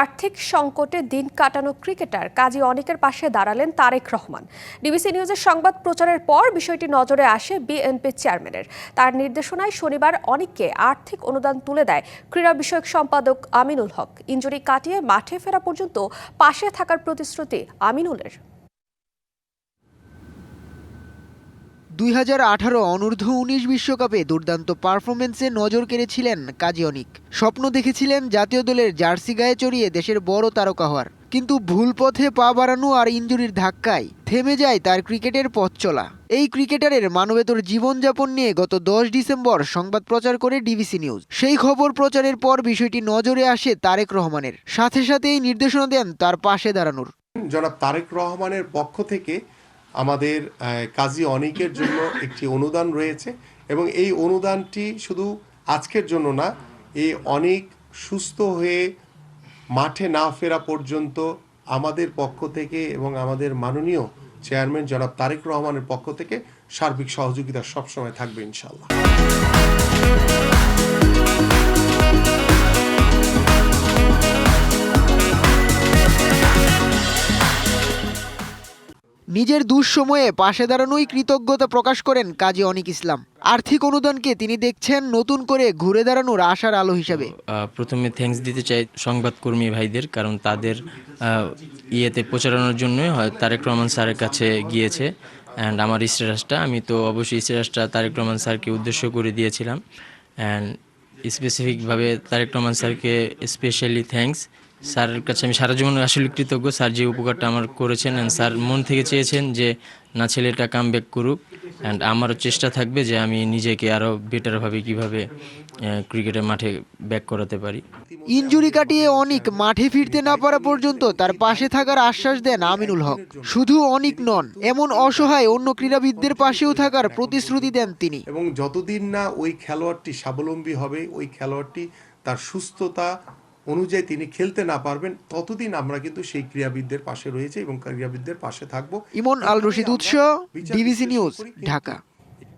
আর্থিক সংকটে দিন কাটানো ক্রিকেটার কাজী অনেকের পাশে দাঁড়ালেন তারেক রহমান। ডিবিসি নিউজের সংবাদ প্রচারের পর বিষয়টি নজরে আসে বিএনপি চেয়ারম্যানের। তার নির্দেশনায় শনিবার অনেককে আর্থিক অনুদান তুলে দেয় ক্রীড়া বিষয়ক সম্পাদক আমিনুল হক। ইঞ্জুরি কাটিয়ে মাঠে ফেরা পর্যন্ত পাশে থাকার প্রতিশ্রুতি আমিনুলের। দুই হাজার আঠারো অনূর্ধ্ব উনিশ বিশ্বকাপে দুর্দান্ত পারফরমেন্সে নজর কেড়েছিলেন কাজী অনিক। স্বপ্ন দেখেছিলেন জাতীয় দলের জার্সি গায়ে চড়িয়ে দেশের বড় তারকা হওয়ার। কিন্তু ভুল পথে পা বাড়ানো আর ইঞ্জুরির ধাক্কায় থেমে যায় তার ক্রিকেটের পথ চলা। এই ক্রিকেটারের মানবেতর জীবনযাপন নিয়ে গত দশ ডিসেম্বর সংবাদ প্রচার করে ডিবিসি নিউজ। সেই খবর প্রচারের পর বিষয়টি নজরে আসে তারেক রহমানের। সাথে সাথেই নির্দেশনা দেন তার পাশে দাঁড়ানোর। জনাব তারেক রহমানের পক্ষ থেকে আমাদের কাজী অনেকের জন্য একটি অনুদান রয়েছে এবং এই অনুদানটি শুধু আজকের জন্য না, এই অনেক সুস্থ হয়ে মাঠে না ফেরা পর্যন্ত আমাদের পক্ষ থেকে এবং আমাদের মাননীয় চেয়ারম্যান জনাব তারেক রহমানের পক্ষ থেকে সার্বিক সহযোগিতা সবসময় থাকবে ইনশাল্লাহ নিজের দুঃসময়ে পাশে দাঁড়ানোই কৃতজ্ঞতা প্রকাশ করেন কাজী অনিক ইসলাম। আর্থিক অনুদানকে তিনি দেখছেন নতুন করে ঘুরে দাঁড়ানোর আশার আলো হিসাবে। প্রথমে থ্যাঙ্কস দিতে চাই সংবাদকর্মী ভাইদের, কারণ তাদের ইয়েতে প্রচারণার জন্যই হয়, তারেক রহমান স্যারের কাছে গিয়েছে। অ্যান্ড আমার স্ট্যাটাসটা আমি তো অবশ্যই স্ট্যাটাসটা তারেক রহমান স্যারকে উদ্দেশ্য করে দিয়েছিলাম। অ্যান্ড স্পেসিফিকভাবে তারেক রহমান স্যারকে স্পেশালি থ্যাঙ্কস স্যারের কাছে আমি সারা জীবন আসলে কৃতজ্ঞ। স্যার যে উপকারটা আমার করেছেন অ্যান্ড স্যার মন থেকে চেয়েছেন যে না ছেলেটা কাম ব্যাক করুক অ্যান্ড আমারও চেষ্টা থাকবে যে আমি নিজেকে আরও বেটারভাবে কীভাবে ক্রিকেটের মাঠে ব্যাক করাতে পারি। ইনজুরি কাটিয়ে অনিক মাঠে ফিরতে না পারা পর্যন্ত তার পাশে থাকার আশ্বাস দেন আমিনুল হক। শুধু অনিক নন এমন অসহায় অন্য ক্রীড়াবিদদের পাশেও থাকার প্রতিশ্রুতি দেন তিনি। এবং যতদিন না ওই খেলোয়াড়টি স্বাবলম্বী হবে ওই খেলোয়াড়টি তার সুস্থতা অনুযায়ী তিনি খেলতে না পারবেন ততদিন আমরা কিন্তু সেই ক্রীড়াবিদদের পাশে রয়েছে এবং ক্রীড়াবিদদের পাশে থাকব। ইমন আল রশিদ উৎস বিবিসি নিউজ ঢাকা।